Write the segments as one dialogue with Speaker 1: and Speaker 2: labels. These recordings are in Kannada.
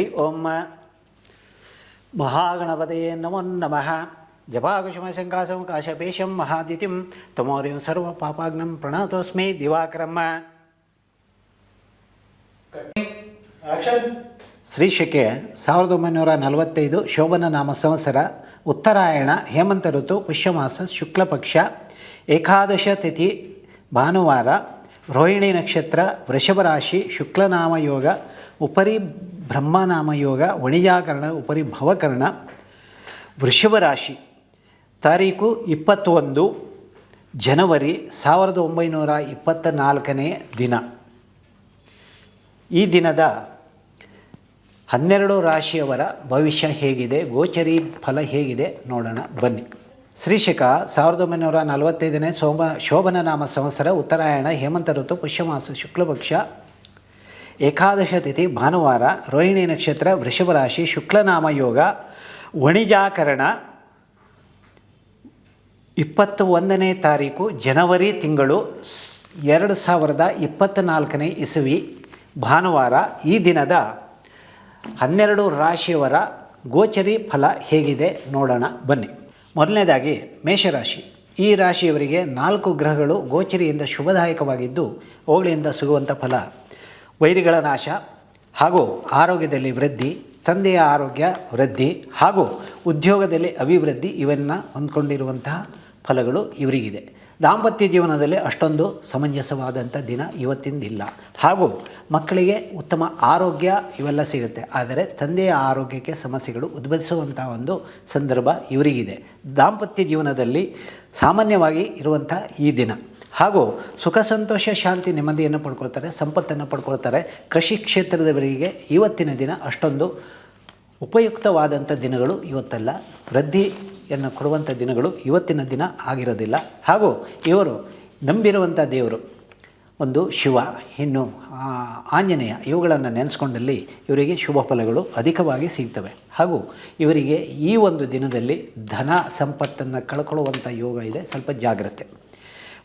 Speaker 1: ಹರಿ ಓಂ. ಮಹಾಗಣಪತಯೇ ನಮೋ ನಮಃ. ಜಪಾಕುಶುಮಶಂಕಾಸಂ ಕಾಶಪೇಶಂ ಮಹಾದಿತಿಂ ತಮೋರಿಂ ಸರ್ವ ಪಾಪಾಗ್ನಂ ಪ್ರಣತೋಸ್ಮಿ ದಿವಾಕರಮ್ಮ ಶ್ರೀಶಕ್ಕೆ ಸಾವಿರದ ಒಂಬೈನೂರ ನಲವತ್ತೈದು ಶೋಭನ ನಾಮ ಸಂವತ್ಸರ ಉತ್ತರಾಯಣ ಹೇಮಂತ ಋತು ಪುಷ್ಯಮಾಸ ಶುಕ್ಲಪಕ್ಷ ಏಕಾದಶ ತಿಥಿ ಭಾನುವಾರ ರೋಹಿಣಿ ನಕ್ಷತ್ರ ವೃಷಭ ರಾಶಿ ಶುಕ್ಲನಾಮ ಯೋಗ ಉಪರಿ ಬ್ರಹ್ಮನಾಮ ಯೋಗ ವಣಿಜಾಕರಣ, ಉಪರಿ ಭವಕರಣ ವೃಷಭ ರಾಶಿ ತಾರೀಕು ಇಪ್ಪತ್ತೊಂದು, ಜನವರಿ ಸಾವಿರದ ಒಂಬೈನೂರ ಇಪ್ಪತ್ತ ನಾಲ್ಕನೇ ದಿನ. ಈ ದಿನದ ಹನ್ನೆರಡು ರಾಶಿಯವರ ಭವಿಷ್ಯ ಹೇಗಿದೆ, ಗೋಚರಿ ಫಲ ಹೇಗಿದೆ ನೋಡೋಣ, ಬನ್ನಿ. ಶ್ರೀಶಕ, ಸಾವಿರದ ಒಂಬೈನೂರ ನಲವತ್ತೈದನೇ ಸೋಮ ಶೋಭನ ನಾಮ ಸಂವತ್ಸರ, ಉತ್ತರಾಯಣ, ಹೇಮಂತ ಋತು, ಪುಷ್ಯಮಾಸ, ಶುಕ್ಲಪಕ್ಷ ಏಕಾದಶ ತಿಥಿ ಭಾನುವಾರ, ರೋಹಿಣಿ ನಕ್ಷತ್ರ ವೃಷಭ ರಾಶಿ ಶುಕ್ಲನಾಮ ಯೋಗ, ವಣಿಜಾಕರಣ ಇಪ್ಪತ್ತ ಒಂದನೇ ತಾರೀಕು, ಜನವರಿ ತಿಂಗಳು, ಎರಡು ಸಾವಿರದ ಇಪ್ಪತ್ತ ನಾಲ್ಕನೇ ಇಸವಿ, ಭಾನುವಾರ, ಈ ದಿನದ ಹನ್ನೆರಡು ರಾಶಿಯವರ ಗೋಚರಿ ಫಲ ಹೇಗಿದೆ ನೋಡೋಣ, ಬನ್ನಿ. ಮೊದಲನೇದಾಗಿ, ಮೇಷರಾಶಿ. ಈ ರಾಶಿಯವರಿಗೆ ನಾಲ್ಕು ಗ್ರಹಗಳು ಗೋಚರಿಯಿಂದ ಶುಭದಾಯಕವಾಗಿದ್ದು ಅವುಗಳಿಂದ ಸಿಗುವಂಥ ಫಲ. ವೈರಿಗಳ ನಾಶ ಹಾಗೂ ಆರೋಗ್ಯದಲ್ಲಿ ವೃದ್ಧಿ, ತಂದೆಯ ಆರೋಗ್ಯ ವೃದ್ಧಿ ಹಾಗೂ ಉದ್ಯೋಗದಲ್ಲಿ ಅಭಿವೃದ್ಧಿ ಇವನ್ನು ಹೊಂದ್ಕೊಂಡಿರುವಂತಹ ಫಲಗಳು ಇವರಿಗಿದೆ. ದಾಂಪತ್ಯ ಜೀವನದಲ್ಲಿ ಅಷ್ಟೊಂದು ಸಮಂಜಸವಾದಂಥ ದಿನ ಇವತ್ತಿಂದಿಲ್ಲ. ಹಾಗೂ ಮಕ್ಕಳಿಗೆ ಉತ್ತಮ ಆರೋಗ್ಯ ಇವೆಲ್ಲ ಸಿಗುತ್ತೆ. ಆದರೆ ತಂದೆಯ ಆರೋಗ್ಯಕ್ಕೆ ಸಮಸ್ಯೆಗಳು ಉದ್ಭವಿಸುವಂಥ ಒಂದು ಸಂದರ್ಭ ಇವರಿಗಿದೆ. ದಾಂಪತ್ಯ ಜೀವನದಲ್ಲಿ ಸಾಮಾನ್ಯವಾಗಿ ಇರುವಂಥ ಈ ದಿನ. ಹಾಗೂ ಸುಖ, ಸಂತೋಷ, ಶಾಂತಿ, ನೆಮ್ಮದಿಯನ್ನು ಪಡ್ಕೊಳ್ತಾರೆ, ಸಂಪತ್ತನ್ನು ಪಡ್ಕೊಳ್ತಾರೆ. ಕೃಷಿ ಕ್ಷೇತ್ರದವರಿಗೆ ಇವತ್ತಿನ ದಿನ ಅಷ್ಟೊಂದು ಉಪಯುಕ್ತವಾದಂಥ ದಿನಗಳು ಇವತ್ತಲ್ಲ. ವೃದ್ಧಿಯನ್ನು ಕೊಡುವಂಥ ದಿನಗಳು ಇವತ್ತಿನ ದಿನ ಆಗಿರೋದಿಲ್ಲ. ಹಾಗೂ ಇವರು ನಂಬಿರುವಂಥ ದೇವರು ಒಂದು ಶಿವ. ಇನ್ನು ಆಂಜನೇಯ ಇವುಗಳನ್ನು ನೆನೆಸ್ಕೊಂಡಲ್ಲಿ ಇವರಿಗೆ ಶುಭ ಫಲಗಳು ಅಧಿಕವಾಗಿ ಸಿಗ್ತವೆ. ಹಾಗೂ ಇವರಿಗೆ ಈ ಒಂದು ದಿನದಲ್ಲಿ ಧನ, ಸಂಪತ್ತನ್ನು ಕಳ್ಕೊಳ್ಳುವಂಥ ಯೋಗ ಇದೆ. ಸ್ವಲ್ಪ ಜಾಗ್ರತೆ.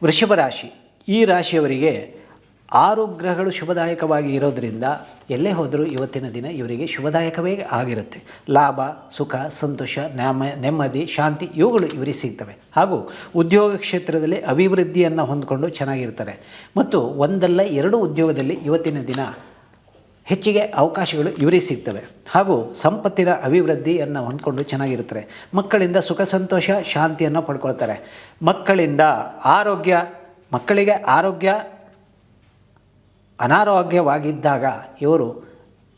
Speaker 1: ವೃಷಭ ರಾಶಿ. ಈ ರಾಶಿಯವರಿಗೆ ಆರು ಗ್ರಹಗಳು ಶುಭದಾಯಕವಾಗಿ ಇರೋದರಿಂದ ಎಲ್ಲೇ ಹೋದರೂ ಇವತ್ತಿನ ದಿನ ಇವರಿಗೆ ಶುಭದಾಯಕವೇ ಆಗಿರುತ್ತೆ. ಲಾಭ, ಸುಖ, ಸಂತೋಷ, ನ್ಯಾಮ, ನೆಮ್ಮದಿ, ಶಾಂತಿ ಇವುಗಳು ಇವರಿಗೆ ಸಿಗ್ತವೆ. ಹಾಗೂ ಉದ್ಯೋಗ ಕ್ಷೇತ್ರದಲ್ಲಿ ಅಭಿವೃದ್ಧಿಯನ್ನು ಹೊಂದಿಕೊಂಡು ಚೆನ್ನಾಗಿರ್ತಾರೆ. ಮತ್ತು ಒಂದಲ್ಲ ಎರಡು ಉದ್ಯೋಗದಲ್ಲಿ ಇವತ್ತಿನ ದಿನ ಹೆಚ್ಚಿಗೆ ಅವಕಾಶಗಳು ಇವರಿಗೆ ಸಿಗ್ತವೆ. ಹಾಗೂ ಸಂಪತ್ತಿನ ಅಭಿವೃದ್ಧಿಯನ್ನು ಹೊಂದ್ಕೊಂಡು ಚೆನ್ನಾಗಿರ್ತಾರೆ. ಮಕ್ಕಳಿಂದ ಸುಖ, ಸಂತೋಷ, ಶಾಂತಿಯನ್ನು ಪಡ್ಕೊಳ್ತಾರೆ. ಮಕ್ಕಳಿಂದ ಆರೋಗ್ಯ, ಮಕ್ಕಳಿಗೆ ಆರೋಗ್ಯ ಅನಾರೋಗ್ಯವಾಗಿದ್ದಾಗ ಇವರು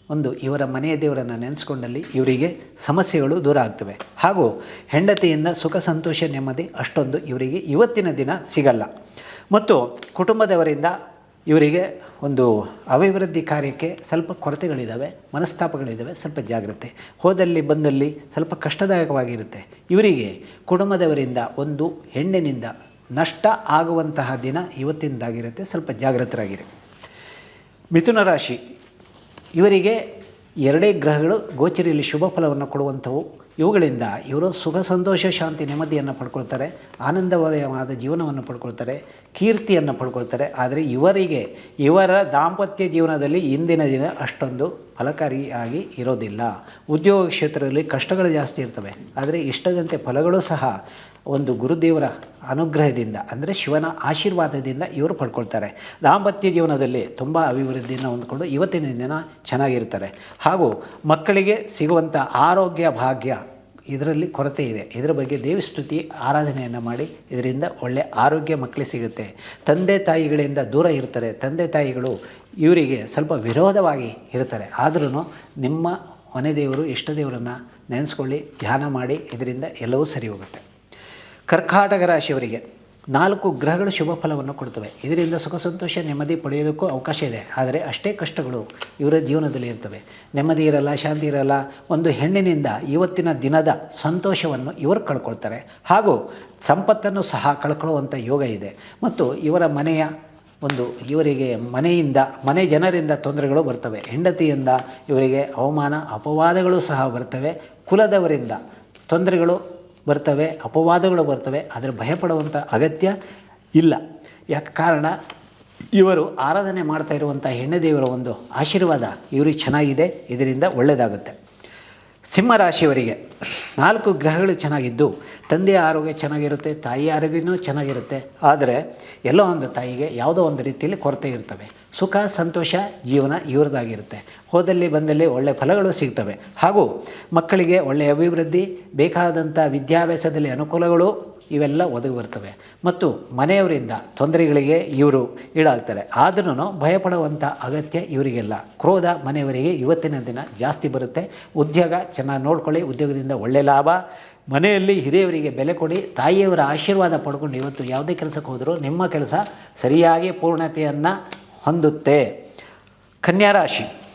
Speaker 1: ಒಂದು ಇವರ ಮನೆಯ ದೇವರನ್ನು ನೆನೆಸ್ಕೊಂಡಲ್ಲಿ ಇವರಿಗೆ ಸಮಸ್ಯೆಗಳು ದೂರ ಆಗ್ತವೆ. ಹಾಗೂ ಹೆಂಡತಿಯಿಂದ ಸುಖ, ಸಂತೋಷ, ನೆಮ್ಮದಿ ಅಷ್ಟೊಂದು ಇವರಿಗೆ ಇವತ್ತಿನ ದಿನ ಸಿಗಲ್ಲ. ಮತ್ತು ಕುಟುಂಬದವರಿಂದ ಇವರಿಗೆ ಒಂದು ಅಭಿವೃದ್ಧಿ ಕಾರ್ಯಕ್ಕೆ ಸ್ವಲ್ಪ ಕೊರತೆಗಳಿದ್ದಾವೆ ಮನಸ್ತಾಪಗಳಿದ್ದಾವೆ ಸ್ವಲ್ಪ ಜಾಗ್ರತೆ. ಹೋದಲ್ಲಿ ಬಂದಲ್ಲಿ ಸ್ವಲ್ಪ ಕಷ್ಟದಾಯಕವಾಗಿರುತ್ತೆ. ಇವರಿಗೆ ಕುಟುಂಬದವರಿಂದ ಒಂದು ಹೆಣ್ಣಿನಿಂದ ನಷ್ಟ ಆಗುವಂತಹ ದಿನ ಇವತ್ತಿನದಾಗಿರುತ್ತೆ ಸ್ವಲ್ಪ ಜಾಗೃತರಾಗಿರಿ ಮಿಥುನ ರಾಶಿ. ಇವರಿಗೆ ಎರಡೇ ಗ್ರಹಗಳು ಗೋಚರಿಯಲ್ಲಿ ಶುಭ ಫಲವನ್ನು ಕೊಡುವಂಥವು. ಇವುಗಳಿಂದ ಇವರು ಸುಖ, ಸಂತೋಷ, ಶಾಂತಿ, ನೆಮ್ಮದಿಯನ್ನು ಪಡ್ಕೊಳ್ತಾರೆ ಆನಂದಮಯವಾದ ಜೀವನವನ್ನು ಪಡ್ಕೊಳ್ತಾರೆ, ಕೀರ್ತಿಯನ್ನು ಪಡ್ಕೊಳ್ತಾರೆ. ಆದರೆ ಇವರಿಗೆ, ಇವರ ದಾಂಪತ್ಯ ಜೀವನದಲ್ಲಿ ಇಂದಿನ ದಿನ ಅಷ್ಟೊಂದು ಫಲಕಾರಿಯಾಗಿ ಇರೋದಿಲ್ಲ. ಉದ್ಯೋಗ ಕ್ಷೇತ್ರದಲ್ಲಿ ಕಷ್ಟಗಳು ಜಾಸ್ತಿ ಇರ್ತವೆ. ಆದರೆ ಇಷ್ಟದಂತೆ ಫಲಗಳು ಸಹ ಒಂದು ಗುರುದೇವರ ಅನುಗ್ರಹದಿಂದ, ಅಂದರೆ ಶಿವನ ಆಶೀರ್ವಾದದಿಂದ ಇವರು ಪಡ್ಕೊಳ್ತಾರೆ. ದಾಂಪತ್ಯ ಜೀವನದಲ್ಲಿ ತುಂಬ ಅಭಿವೃದ್ಧಿಯನ್ನು ಹೊಂದ್ಕೊಂಡು ಇವತ್ತಿನ ದಿನ ಚೆನ್ನಾಗಿರ್ತಾರೆ. ಹಾಗೂ ಮಕ್ಕಳಿಗೆ ಸಿಗುವಂಥ ಆರೋಗ್ಯ ಭಾಗ್ಯ ಇದರಲ್ಲಿ ಕೊರತೆ ಇದೆ. ಇದರ ಬಗ್ಗೆ ದೇವಿಸ್ತುತಿ ಆರಾಧನೆಯನ್ನು ಮಾಡಿ, ಇದರಿಂದ ಒಳ್ಳೆಯ ಆರೋಗ್ಯ ಮಕ್ಕಳಿಗೆ ಸಿಗುತ್ತೆ. ತಂದೆ ತಾಯಿಗಳಿಂದ ದೂರ ಇರ್ತಾರೆ. ತಂದೆ ತಾಯಿಗಳು ಇವರಿಗೆ ಸ್ವಲ್ಪ ವಿರೋಧವಾಗಿ ಇರ್ತಾರೆ. ಆದ್ರೂ ನಿಮ್ಮ ಮನೆ ದೇವರು, ಇಷ್ಟ ದೇವರನ್ನು ನೆನೆಸ್ಕೊಳ್ಳಿ, ಧ್ಯಾನ ಮಾಡಿ, ಇದರಿಂದ ಎಲ್ಲವೂ ಸರಿ ಹೋಗುತ್ತೆ. ಕರ್ಕಾಟಕ ರಾಶಿಯವರಿಗೆ ನಾಲ್ಕು ಗ್ರಹಗಳು ಶುಭ ಫಲವನ್ನು ಕೊಡ್ತವೆ ಇದರಿಂದ ಸುಖ ಸಂತೋಷ, ನೆಮ್ಮದಿ ಪಡೆಯೋದಕ್ಕೂ ಅವಕಾಶ ಇದೆ. ಆದರೆ ಅಷ್ಟೇ ಕಷ್ಟಗಳು ಇವರ ಜೀವನದಲ್ಲಿ ಇರ್ತವೆ. ನೆಮ್ಮದಿ ಇರಲ್ಲ, ಶಾಂತಿ ಇರಲ್ಲ. ಒಂದು ಹೆಣ್ಣಿನಿಂದ ಇವತ್ತಿನ ದಿನದ ಸಂತೋಷವನ್ನು ಇವರು ಕಳ್ಕೊಳ್ತಾರೆ. ಹಾಗೂ ಸಂಪತ್ತನ್ನು ಸಹ ಕಳ್ಕೊಳ್ಳುವಂಥ ಯೋಗ ಇದೆ. ಮತ್ತು ಇವರ ಮನೆಯ ಒಂದು ಇವರಿಗೆ ಮನೆಯಿಂದ, ಮನೆ ಜನರಿಂದ ತೊಂದರೆಗಳು ಬರ್ತವೆ. ಹೆಂಡತಿಯಿಂದ ಇವರಿಗೆ ಅವಮಾನ, ಅಪವಾದಗಳು ಸಹ ಬರ್ತವೆ. ಕುಲದವರಿಂದ ತೊಂದರೆಗಳು ಬರ್ತವೆ, ಅಪವಾದಗಳು ಬರ್ತವೆ, ಆದರೆ ಭಯಪಡುವಂಥ ಅಗತ್ಯ ಇಲ್ಲ. ಯಾಕೆ ಕಾರಣ? ಇವರು ಆರಾಧನೆ ಮಾಡ್ತಾ ಇರುವಂಥ ಹೆಣ್ಣು ದೇವರ ಒಂದು ಆಶೀರ್ವಾದ ಇವರಿಗೆ ಚೆನ್ನಾಗಿದೆ, ಇದರಿಂದ ಒಳ್ಳೆಯದಾಗುತ್ತೆ ಸಿಂಹರಾಶಿಯವರಿಗೆ ನಾಲ್ಕು ಗ್ರಹಗಳು ಚೆನ್ನಾಗಿದ್ದು, ತಂದೆಯ ಆರೋಗ್ಯ ಚೆನ್ನಾಗಿರುತ್ತೆ, ತಾಯಿಯ ಆರೋಗ್ಯನೂ ಚೆನ್ನಾಗಿರುತ್ತೆ. ಆದರೆ ಎಲ್ಲೋ ಒಂದು ತಾಯಿಗೆ ಯಾವುದೋ ಒಂದು ರೀತಿಯಲ್ಲಿ ಕೊರತೆ ಇರ್ತವೆ. ಸುಖ, ಸಂತೋಷ, ಜೀವನ ಇವ್ರದ್ದಾಗಿರುತ್ತೆ. ಹೋದಲ್ಲಿ ಬಂದಲ್ಲಿ ಒಳ್ಳೆಯ ಫಲಗಳು ಸಿಗ್ತವೆ. ಹಾಗೂ ಮಕ್ಕಳಿಗೆ ಒಳ್ಳೆಯ ಅಭಿವೃದ್ಧಿ, ಬೇಕಾದಂಥ ವಿದ್ಯಾಭ್ಯಾಸದಲ್ಲಿ ಅನುಕೂಲಗಳು ಇವೆಲ್ಲ ಒದಗಿ ಬರ್ತವೆ. ಮತ್ತು ಮನೆಯವರಿಂದ ತೊಂದರೆಗಳಿಗೆ ಇವರು ಈಡಾಗ್ತಾರೆ. ಆದ್ರೂ ಭಯಪಡುವಂಥ ಅಗತ್ಯ ಇವರಿಗೆಲ್ಲ. ಕ್ರೋಧ ಮನೆಯವರಿಗೆ ಇವತ್ತಿನ ದಿನ ಜಾಸ್ತಿ ಬರುತ್ತೆ. ಉದ್ಯೋಗ ಚೆನ್ನಾಗಿ ನೋಡ್ಕೊಳ್ಳಿ. ಉದ್ಯೋಗದಿಂದ ಒಳ್ಳೆಯ ಲಾಭ. ಮನೆಯಲ್ಲಿ ಹಿರಿಯವರಿಗೆ ಬೆಲೆ ಕೊಡಿ. ತಾಯಿಯವರ ಆಶೀರ್ವಾದ ಪಡ್ಕೊಂಡು ಇವತ್ತು ಯಾವುದೇ ಕೆಲಸಕ್ಕೆ ಹೋದರೂ ನಿಮ್ಮ ಕೆಲಸ ಸರಿಯಾಗಿ ಪೂರ್ಣತೆಯನ್ನು ಹೊಂದುತ್ತೆ. ಕನ್ಯಾ ರಾಶಿ.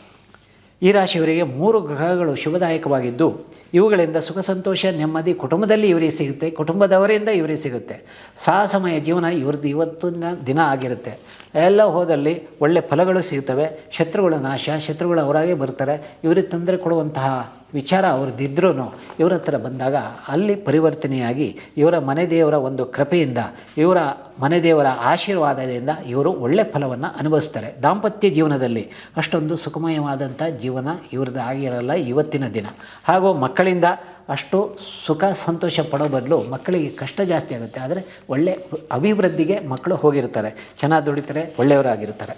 Speaker 1: ಈ ರಾಶಿಯವರಿಗೆ ಮೂರು ಗ್ರಹಗಳು ಶುಭದಾಯಕವಾಗಿದ್ದು, ಇವುಗಳಿಂದ ಸುಖ, ಸಂತೋಷ, ನೆಮ್ಮದಿ ಕುಟುಂಬದಲ್ಲಿ ಇವರಿಗೆ ಸಿಗುತ್ತೆ. ಕುಟುಂಬದವರಿಂದ ಇವರಿಗೆ ಸಿಗುತ್ತೆ. ಸಾಹಸಮಯ ಜೀವನ ಇವ್ರದ್ದು ಇವತ್ತಿನ ದಿನ ಆಗಿರುತ್ತೆ. ಎಲ್ಲ ಹೋದಲ್ಲಿ ಒಳ್ಳೆಯ ಫಲಗಳು ಸಿಗುತ್ತವೆ. ಶತ್ರುಗಳ ನಾಶ, ಶತ್ರುಗಳು ಅವರಾಗೆ ಬರ್ತಾರೆ. ಇವರಿಗೆ ತೊಂದರೆ ಕೊಡುವಂತಹ ವಿಚಾರ ಅವ್ರದ್ದಿದ್ರೂ ಇವರ ಹತ್ರ ಬಂದಾಗ ಅಲ್ಲಿ ಪರಿವರ್ತನೆಯಾಗಿ ಇವರ ಮನೆ ದೇವರ ಒಂದು ಕೃಪೆಯಿಂದ, ಇವರ ಮನೆ ದೇವರ ಆಶೀರ್ವಾದದಿಂದ ಇವರು ಒಳ್ಳೆ ಫಲವನ್ನು ಅನುಭವಿಸ್ತಾರೆ. ದಾಂಪತ್ಯ ಜೀವನದಲ್ಲಿ ಅಷ್ಟೊಂದು ಸುಖಮಯವಾದಂಥ ಜೀವನ ಇವ್ರದ್ದು ಆಗಿರಲ್ಲ ಇವತ್ತಿನ ದಿನ. ಹಾಗೂ ಮಕ್ಕಳಿಂದ ಅಷ್ಟು ಸುಖ ಸಂತೋಷ ಪಡೋ ಬದಲು ಮಕ್ಕಳಿಗೆ ಕಷ್ಟ ಜಾಸ್ತಿ ಆಗುತ್ತೆ. ಆದರೆ ಒಳ್ಳೆ ಅಭಿವೃದ್ಧಿಗೆ ಮಕ್ಕಳು ಹೋಗಿರ್ತಾರೆ. ಚೆನ್ನಾಗಿ ದುಡಿತಾರೆ, ಒಳ್ಳೆಯವರಾಗಿರ್ತಾರೆ.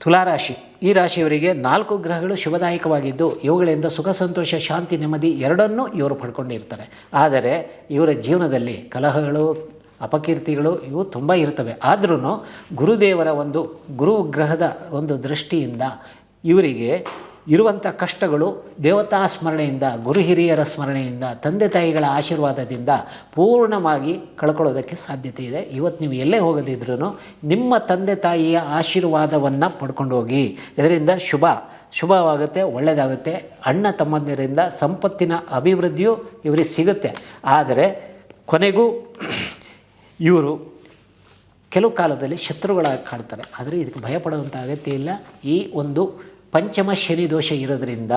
Speaker 1: ತುಲಾರಾಶಿ. ಈ ರಾಶಿಯವರಿಗೆ ನಾಲ್ಕು ಗ್ರಹಗಳು ಶುಭದಾಯಕವಾಗಿದ್ದು, ಇವುಗಳಿಂದ ಸುಖ, ಸಂತೋಷ, ಶಾಂತಿ, ನೆಮ್ಮದಿ ಎರಡನ್ನೂ ಇವರು ಪಡ್ಕೊಂಡಿರ್ತಾರೆ. ಆದರೆ ಇವರ ಜೀವನದಲ್ಲಿ ಕಲಹಗಳು, ಅಪಕೀರ್ತಿಗಳು ಇವು ತುಂಬ ಇರ್ತವೆ. ಆದ್ರೂ ಗುರುದೇವರ ಒಂದು ಗುರು ಗ್ರಹದ ಒಂದು ದೃಷ್ಟಿಯಿಂದ ಇವರಿಗೆ ಇರುವಂಥ ಕಷ್ಟಗಳು ದೇವತಾ ಸ್ಮರಣೆಯಿಂದ, ಗುರು ಹಿರಿಯರ ಸ್ಮರಣೆಯಿಂದ, ತಂದೆ ತಾಯಿಗಳ ಆಶೀರ್ವಾದದಿಂದ ಪೂರ್ಣವಾಗಿ ಕಳ್ಕೊಳ್ಳೋದಕ್ಕೆ ಸಾಧ್ಯತೆ ಇದೆ. ಇವತ್ತು ನೀವು ಎಲ್ಲೇ ಹೋಗದಿದ್ರೂ ನಿಮ್ಮ ತಂದೆ ತಾಯಿಯ ಆಶೀರ್ವಾದವನ್ನು ಪಡ್ಕೊಂಡು ಹೋಗಿ ಇದರಿಂದ ಶುಭ, ಶುಭವಾಗುತ್ತೆ ಒಳ್ಳೆಯದಾಗುತ್ತೆ ಅಣ್ಣ ತಮ್ಮಂದಿರಿಂದ ಸಂಪತ್ತಿನ ಅಭಿವೃದ್ಧಿಯು ಇವರಿಗೆ ಸಿಗುತ್ತೆ. ಆದರೆ ಕೊನೆಗೂ ಇವರು ಕೆಲವು ಕಾಲದಲ್ಲಿ ಶತ್ರುಗಳಾಗಿ ಕಾಡ್ತಾರೆ ಆದರೆ ಇದಕ್ಕೆ ಭಯಪಡುವಂಥ ಅಗತ್ಯ ಇಲ್ಲ. ಈ ಒಂದು ಪಂಚಮ ಶನಿ ದೋಷ ಇರೋದರಿಂದ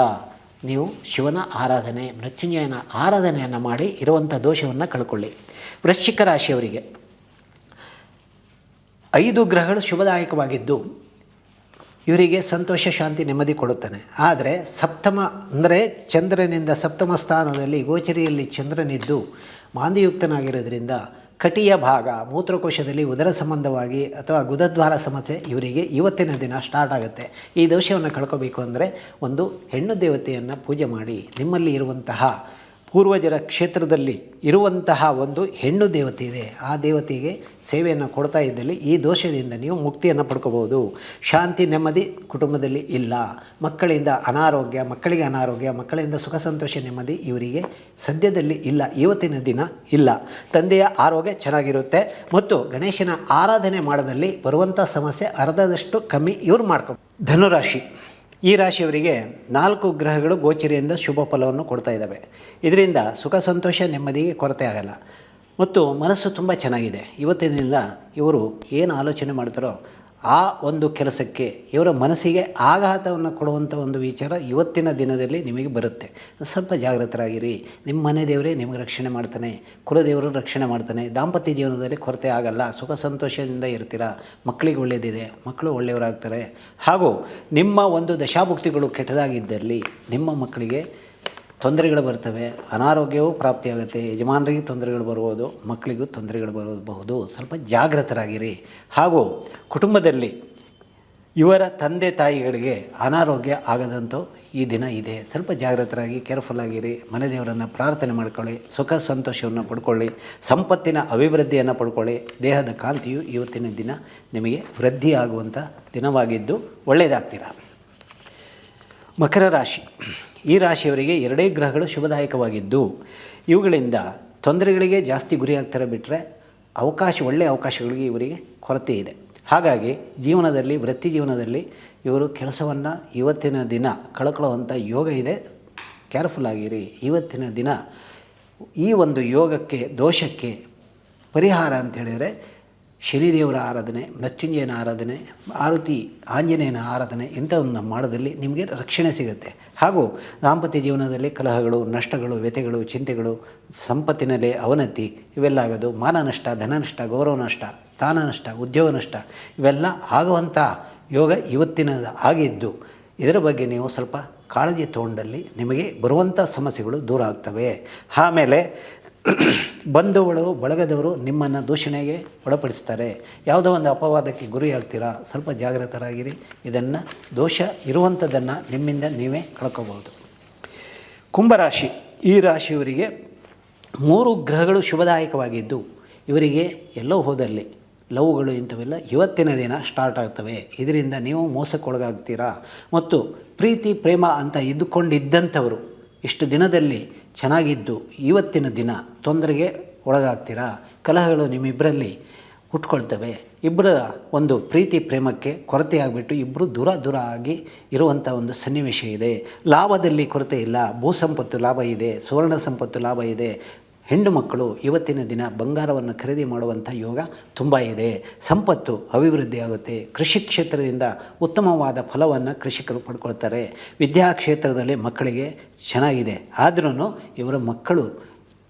Speaker 1: ನೀವು ಶಿವನ ಆರಾಧನೆ, ಮೃತ್ಯುಂಜಯನ ಆರಾಧನೆಯನ್ನು ಮಾಡಿ ಇರುವಂಥ ದೋಷವನ್ನು ಕಳ್ಕೊಳ್ಳಿ. ವೃಶ್ಚಿಕ ರಾಶಿಯವರಿಗೆ ಐದು ಗ್ರಹಗಳು ಶುಭದಾಯಕವಾಗಿದ್ದು ಇವರಿಗೆ ಸಂತೋಷ, ಶಾಂತಿ, ನೆಮ್ಮದಿ ಕೊಡುತ್ತಾನೆ ಆದರೆ ಸಪ್ತಮ ಅಂದರೆ ಚಂದ್ರನಿಂದ ಸಪ್ತಮ ಸ್ಥಾನದಲ್ಲಿ ಗೋಚರಿಯಲ್ಲಿ ಚಂದ್ರನಿದ್ದು ಮಾಂದಿಯುಕ್ತನಾಗಿರೋದ್ರಿಂದ ಕಟಿಯ ಭಾಗ, ಮೂತ್ರಕೋಶದಲ್ಲಿ ಉದರ ಸಂಬಂಧವಾಗಿ ಅಥವಾ ಗುದದ್ವಾರ ಸಮಸ್ಯೆ ಇವರಿಗೆ ಇವತ್ತಿನ ದಿನ ಸ್ಟಾರ್ಟ್ ಆಗುತ್ತೆ. ಈ ದೋಷವನ್ನು ಕಳ್ಕೋಬೇಕು ಅಂದರೆ ಒಂದು ಹೆಣ್ಣು ದೇವತೆಯನ್ನು ಪೂಜೆ ಮಾಡಿ ನಿಮ್ಮಲ್ಲಿ ಇರುವಂತಹ ಪೂರ್ವಜರ ಕ್ಷೇತ್ರದಲ್ಲಿ ಇರುವಂತಹ ಒಂದು ಹೆಣ್ಣು ದೇವತೆ ಇದೆ. ಆ ದೇವತೆಗೆ ಸೇವೆಯನ್ನು ಕೊಡ್ತಾ ಇದ್ದಲ್ಲಿ ಈ ದೋಷದಿಂದ ನೀವು ಮುಕ್ತಿಯನ್ನು ಪಡ್ಕೋಬೋದು ಶಾಂತಿ ನೆಮ್ಮದಿ ಕುಟುಂಬದಲ್ಲಿ ಇಲ್ಲ. ಮಕ್ಕಳಿಂದ ಅನಾರೋಗ್ಯ, ಮಕ್ಕಳಿಗೆ ಅನಾರೋಗ್ಯ, ಮಕ್ಕಳಿಂದ ಸುಖ ಸಂತೋಷ ನೆಮ್ಮದಿ ಇವರಿಗೆ ಸದ್ಯದಲ್ಲಿ ಇಲ್ಲ. ಇವತ್ತಿನ ದಿನ ಇಲ್ಲ. ತಂದೆಯ ಆರೋಗ್ಯ ಚೆನ್ನಾಗಿರುತ್ತೆ. ಮತ್ತು ಗಣೇಶನ ಆರಾಧನೆ ಮಾಡೋದಲ್ಲಿ ಬರುವಂಥ ಸಮಸ್ಯೆ ಅರ್ಧದಷ್ಟು ಕಮ್ಮಿ ಇವರು ಮಾಡ್ಕೊ, ಧನುರಾಶಿ. ಈ ರಾಶಿಯವರಿಗೆ ನಾಲ್ಕು ಗ್ರಹಗಳು ಗೋಚರಿಯಿಂದ ಶುಭ ಫಲವನ್ನು ಕೊಡ್ತಾ ಇದ್ದಾವೆ. ಇದರಿಂದ ಸುಖ, ಸಂತೋಷ ನೆಮ್ಮದಿಗೆ ಕೊರತೆ ಆಗಲ್ಲ. ಮತ್ತು ಮನಸ್ಸು ತುಂಬ ಚೆನ್ನಾಗಿದೆ. ಇವತ್ತಿನಿಂದ ಇವರು ಏನು ಆಲೋಚನೆ ಮಾಡ್ತಾರೋ ಆ ಒಂದು ಕೆಲಸಕ್ಕೆ ಇವರ ಮನಸ್ಸಿಗೆ ಆಘಾತವನ್ನು ಕೊಡುವಂಥ ಒಂದು ವಿಚಾರ ಇವತ್ತಿನ ದಿನದಲ್ಲಿ ನಿಮಗೆ ಬರುತ್ತೆ. ಸ್ವಲ್ಪ ಜಾಗೃತರಾಗಿರಿ ನಿಮ್ಮ ಮನೆ ದೇವರೇ ನಿಮಗೆ ರಕ್ಷಣೆ ಮಾಡ್ತಾನೆ. ಕುಲದೇವರು ರಕ್ಷಣೆ ಮಾಡ್ತಾನೆ. ದಾಂಪತ್ಯ ಜೀವನದಲ್ಲಿ ಕೊರತೆ ಆಗಲ್ಲ. ಸುಖ ಸಂತೋಷದಿಂದ ಇರ್ತೀರಾ? ಮಕ್ಕಳಿಗೆ ಒಳ್ಳೆಯದಿದೆ ಮಕ್ಕಳು ಒಳ್ಳೆಯವರಾಗ್ತಾರೆ. ಹಾಗೂ ನಿಮ್ಮ ಒಂದು ದಶಾಭುಕ್ತಿಗಳು ಕೆಟ್ಟದಾಗಿದ್ದಲ್ಲಿ ನಿಮ್ಮ ಮಕ್ಕಳಿಗೆ ತೊಂದರೆಗಳು ಬರ್ತವೆ, ಅನಾರೋಗ್ಯವೂ ಪ್ರಾಪ್ತಿಯಾಗುತ್ತೆ, ಯಜಮಾನರಿಗೆ ತೊಂದರೆಗಳು ಬರ್ಬೋದು ಮಕ್ಕಳಿಗೂ ತೊಂದರೆಗಳು ಬರಬಹುದು. ಸ್ವಲ್ಪ ಜಾಗೃತರಾಗಿರಿ ಹಾಗೂ ಕುಟುಂಬದಲ್ಲಿ ಇವರ ತಂದೆ ತಾಯಿಗಳಿಗೆ ಅನಾರೋಗ್ಯ ಆಗದಂತೂ ಈ ದಿನ ಇದೆ. ಸ್ವಲ್ಪ ಜಾಗೃತರಾಗಿ ಕೇರ್ಫುಲ್ ಆಗಿರಿ. ಮನೆ ದೇವರನ್ನು ಪ್ರಾರ್ಥನೆ ಮಾಡ್ಕೊಳ್ಳಿ. ಸುಖ ಸಂತೋಷವನ್ನು ಪಡ್ಕೊಳ್ಳಿ. ಸಂಪತ್ತಿನ ಅಭಿವೃದ್ಧಿಯನ್ನು ಪಡ್ಕೊಳ್ಳಿ. ದೇಹದ ಕಾಂತಿಯು ಇವತ್ತಿನ ದಿನ ನಿಮಗೆ ವೃದ್ಧಿಯಾಗುವಂಥ ದಿನವಾಗಿದ್ದು ಒಳ್ಳೆಯದಾಗ್ತೀರ ಮಕರ ರಾಶಿ. ಈ ರಾಶಿಯವರಿಗೆ ಎರಡೇ ಗ್ರಹಗಳು ಶುಭದಾಯಕವಾಗಿದ್ದು, ಇವುಗಳಿಂದ ತೊಂದರೆಗಳಿಗೆ ಜಾಸ್ತಿ ಗುರಿಯಾಗ್ತಾರೆ ಬಿಟ್ಟರೆ ಅವಕಾಶ ಒಳ್ಳೆಯ ಅವಕಾಶಗಳಿಗೆ ಇವರಿಗೆ ಕೊರತೆ ಇದೆ. ಹಾಗಾಗಿ ಜೀವನದಲ್ಲಿ, ವೃತ್ತಿ ಜೀವನದಲ್ಲಿ ಇವರು ಕೆಲಸವನ್ನು ಇವತ್ತಿನ ದಿನ ಕಳ್ಕೊಳ್ಳುವಂಥ ಯೋಗ ಇದೆ. ಕೇರ್ಫುಲ್ ಆಗಿರಿ. ಇವತ್ತಿನ ದಿನ ಈ ಒಂದು ಯೋಗಕ್ಕೆ, ದೋಷಕ್ಕೆ ಪರಿಹಾರ ಅಂತ ಹೇಳಿದರೆ ಶನಿದೇವರ ಆರಾಧನೆ ಮೃತ್ಯುಂಜಯನ ಆರಾಧನೆ, ಆರುತಿ, ಆಂಜನೇಯನ ಆರಾಧನೆ ಇಂಥವನ್ನು ಮಾಡೋದಲ್ಲಿ ನಿಮಗೆ ರಕ್ಷಣೆ ಸಿಗುತ್ತೆ. ಹಾಗೂ ದಾಂಪತ್ಯ ಜೀವನದಲ್ಲಿ ಕಲಹಗಳು, ನಷ್ಟಗಳು, ವ್ಯಥೆಗಳು, ಚಿಂತೆಗಳು, ಸಂಪತ್ತಿನಲ್ಲಿ ಅವನತಿ, ಇವೆಲ್ಲ ಆಗೋದು ಮಾನ ನಷ್ಟ, ಧನ ನಷ್ಟ, ಗೌರವ ನಷ್ಟ, ಸ್ಥಾನ ನಷ್ಟ, ಉದ್ಯೋಗ ನಷ್ಟ, ಇವೆಲ್ಲ ಆಗುವಂಥ ಯೋಗ ಇವತ್ತಿನ ಆಗಿದ್ದು, ಇದರ ಬಗ್ಗೆ ನೀವು ಸ್ವಲ್ಪ ಕಾಳಜಿ ತಗೊಂಡಲ್ಲಿ ನಿಮಗೆ ಬರುವಂಥ ಸಮಸ್ಯೆಗಳು ದೂರ ಆಗ್ತವೆ. ಆಮೇಲೆ ಬಂಧುಗಳು, ಬಳಗದವರು ನಿಮ್ಮನ್ನು ದೂಷಣೆಗೆ ಒಳಪಡಿಸ್ತಾರೆ ಯಾವುದೋ ಒಂದು ಅಪವಾದಕ್ಕೆ ಗುರಿಯಾಗ್ತೀರಾ? ಸ್ವಲ್ಪ ಜಾಗೃತರಾಗಿರಿ ಇದನ್ನು ದೋಷ ಇರುವಂಥದ್ದನ್ನು ನಿಮ್ಮಿಂದ ನೀವೇ ಕಳ್ಕೋಬಹುದು. ಕುಂಭರಾಶಿ, ಈ ರಾಶಿಯವರಿಗೆ ಮೂರು ಗ್ರಹಗಳು ಶುಭದಾಯಕವಾಗಿದ್ದು, ಇವರಿಗೆ ಎಲ್ಲೋ ಹೋದಲ್ಲಿ ಲವ್ಗಳು ಇಂಥವೆಲ್ಲ ಇವತ್ತಿನ ದಿನ ಸ್ಟಾರ್ಟ್ ಆಗ್ತವೆ. ಇದರಿಂದ ನೀವು ಮೋಸಕ್ಕೊಳಗಾಗ್ತೀರಾ? ಮತ್ತು ಪ್ರೀತಿ, ಪ್ರೇಮ ಅಂತ ಇದ್ದುಕೊಂಡಿದ್ದಂಥವರು ಇಷ್ಟು ದಿನದಲ್ಲಿ ಚೆನ್ನಾಗಿದ್ದು ಇವತ್ತಿನ ದಿನ ತೊಂದರೆಗೆ ಒಳಗಾಗ್ತೀರಾ? ಕಲಹಗಳು ನಿಮ್ಮಿಬ್ಬರಲ್ಲಿ ಹುಟ್ಕೊಳ್ತವೆ ಇಬ್ಬರ ಒಂದು ಪ್ರೀತಿ ಪ್ರೇಮಕ್ಕೆ ಕೊರತೆ ಆಗಿಬಿಟ್ಟು ಇಬ್ಬರು ದೂರ ದೂರ ಆಗಿ ಇರುವಂಥ ಒಂದು ಸನ್ನಿವೇಶ ಇದೆ. ಲಾಭದಲ್ಲಿ ಕೊರತೆ ಇಲ್ಲ. ಭೂ ಸಂಪತ್ತು ಲಾಭ ಇದೆ. ಸುವರ್ಣ ಸಂಪತ್ತು ಲಾಭ ಇದೆ. ಹೆಣ್ಣು ಮಕ್ಕಳು ಇವತ್ತಿನ ದಿನ ಬಂಗಾರವನ್ನು ಖರೀದಿ ಮಾಡುವಂಥ ಯೋಗ ತುಂಬ ಇದೆ. ಸಂಪತ್ತು ಅಭಿವೃದ್ಧಿಯಾಗುತ್ತೆ ಕೃಷಿ ಕ್ಷೇತ್ರದಿಂದ ಉತ್ತಮವಾದ ಫಲವನ್ನು ಕೃಷಿಕರು ಪಡ್ಕೊಳ್ತಾರೆ. ವಿದ್ಯಾ ಕ್ಷೇತ್ರದಲ್ಲಿ ಮಕ್ಕಳಿಗೆ ಚೆನ್ನಾಗಿದೆ. ಆದ್ರೂ ಇವರ ಮಕ್ಕಳು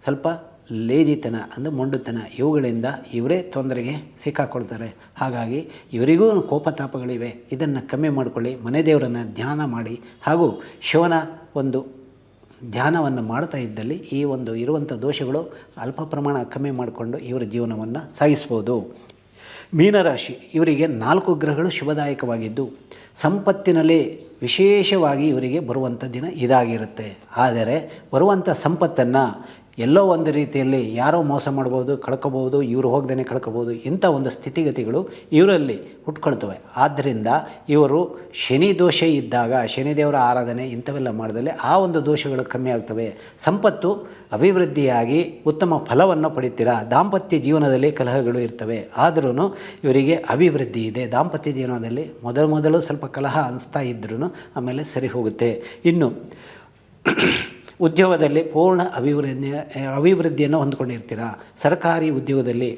Speaker 1: ಸ್ವಲ್ಪ ಲೇಜಿತನ ಅಂದರೆ ಮೊಂಡುತನ ಇವುಗಳಿಂದ ಇವರೇ ತೊಂದರೆಗೆ ಸಿಕ್ಕಾಕೊಳ್ತಾರೆ. ಹಾಗಾಗಿ ಇವರಿಗೂ ಕೋಪತಾಪಗಳಿವೆ. ಇದನ್ನು ಕಮ್ಮಿ ಮಾಡಿಕೊಳ್ಳಿ. ಮನೆ ದೇವರನ್ನು ಧ್ಯಾನ ಮಾಡಿ. ಹಾಗೂ ಶಿವನ ಒಂದು ಧ್ಯಾನವನ್ನು ಮಾಡ್ತಾ ಇದ್ದಲ್ಲಿ ಈ ಒಂದು ಇರುವಂಥ ದೋಷಗಳು ಅಲ್ಪ ಪ್ರಮಾಣ ಕಮ್ಮಿ ಮಾಡಿಕೊಂಡು ಇವರ ಜೀವನವನ್ನು ಸಾಗಿಸ್ಬೋದು. ಮೀನರಾಶಿ, ಇವರಿಗೆ ನಾಲ್ಕು ಗ್ರಹಗಳು ಶುಭದಾಯಕವಾಗಿದ್ದು, ಸಂಪತ್ತಿನಲ್ಲಿ ವಿಶೇಷವಾಗಿ ಇವರಿಗೆ ಬರುವಂಥ ದಿನ ಇದಾಗಿರುತ್ತೆ. ಆದರೆ ಬರುವಂಥ ಸಂಪತ್ತನ್ನು ಎಲ್ಲೋ ಒಂದು ರೀತಿಯಲ್ಲಿ ಯಾರೋ ಮೋಸ ಮಾಡ್ಬೋದು, ಕಳ್ಕೊಬೋದು, ಇವರು ಹೋಗ್ದೇ ಕಳ್ಕೊಬೋದು, ಇಂಥ ಒಂದು ಸ್ಥಿತಿಗತಿಗಳು ಇವರಲ್ಲಿ ಹುಟ್ಕೊಳ್ತವೆ ಆದ್ದರಿಂದ ಇವರು ಶನಿ ದೋಷ ಇದ್ದಾಗ, ಶನಿದೇವರ ಆರಾಧನೆ ಇಂಥವೆಲ್ಲ ಮಾಡಿದಲ್ಲಿ ಆ ಒಂದು ದೋಷಗಳು ಕಮ್ಮಿ ಆಗ್ತವೆ. ಸಂಪತ್ತು ಅಭಿವೃದ್ಧಿಯಾಗಿ ಉತ್ತಮ ಫಲವನ್ನು ಪಡಿತೀರಾ? ದಾಂಪತ್ಯ ಜೀವನದಲ್ಲಿ ಕಲಹಗಳು ಇರ್ತವೆ. ಆದ್ರೂ ಇವರಿಗೆ ಅಭಿವೃದ್ಧಿ ಇದೆ. ದಾಂಪತ್ಯ ಜೀವನದಲ್ಲಿ ಮೊದಲು ಮೊದಲು ಸ್ವಲ್ಪ ಕಲಹ ಅನಿಸ್ತಾ ಇದ್ರೂ ಆಮೇಲೆ ಸರಿ ಹೋಗುತ್ತೆ. ಇನ್ನು ಉದ್ಯೋಗದಲ್ಲಿ ಪೂರ್ಣ ಅಭಿವೃದ್ಧಿ ಅಭಿವೃದ್ಧಿಯನ್ನು ಹೊಂದ್ಕೊಂಡಿರ್ತೀರ? ಸರ್ಕಾರಿ ಉದ್ಯೋಗದಲ್ಲಿ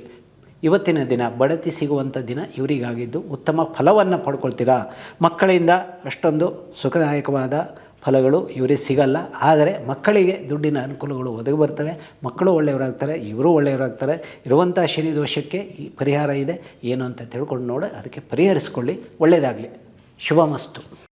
Speaker 1: ಇವತ್ತಿನ ದಿನ ಬಡತಿ ಸಿಗುವಂಥ ದಿನ ಇವರಿಗಾಗಿದ್ದು ಉತ್ತಮ ಫಲವನ್ನು ಪಡ್ಕೊಳ್ತೀರಾ? ಮಕ್ಕಳಿಂದ ಅಷ್ಟೊಂದು ಸುಖದಾಯಕವಾದ ಫಲಗಳು ಇವರಿಗೆ ಸಿಗಲ್ಲ. ಆದರೆ ಮಕ್ಕಳಿಗೆ ದುಡ್ಡಿನ ಅನುಕೂಲಗಳು ಒದಗಿ ಬರ್ತವೆ. ಮಕ್ಕಳು ಒಳ್ಳೆಯವರಾಗ್ತಾರೆ, ಇವರು ಒಳ್ಳೆಯವರಾಗ್ತಾರೆ. ಇರುವಂಥ ಶನಿ ದೋಷಕ್ಕೆ ಈ ಪರಿಹಾರ ಇದೆ. ಏನು ಅಂತ ತಿಳ್ಕೊಂಡು ನೋಡಿ, ಅದಕ್ಕೆ ಪರಿಹರಿಸ್ಕೊಳ್ಳಿ. ಒಳ್ಳೆಯದಾಗಲಿ. ಶುಭಮಸ್ತು.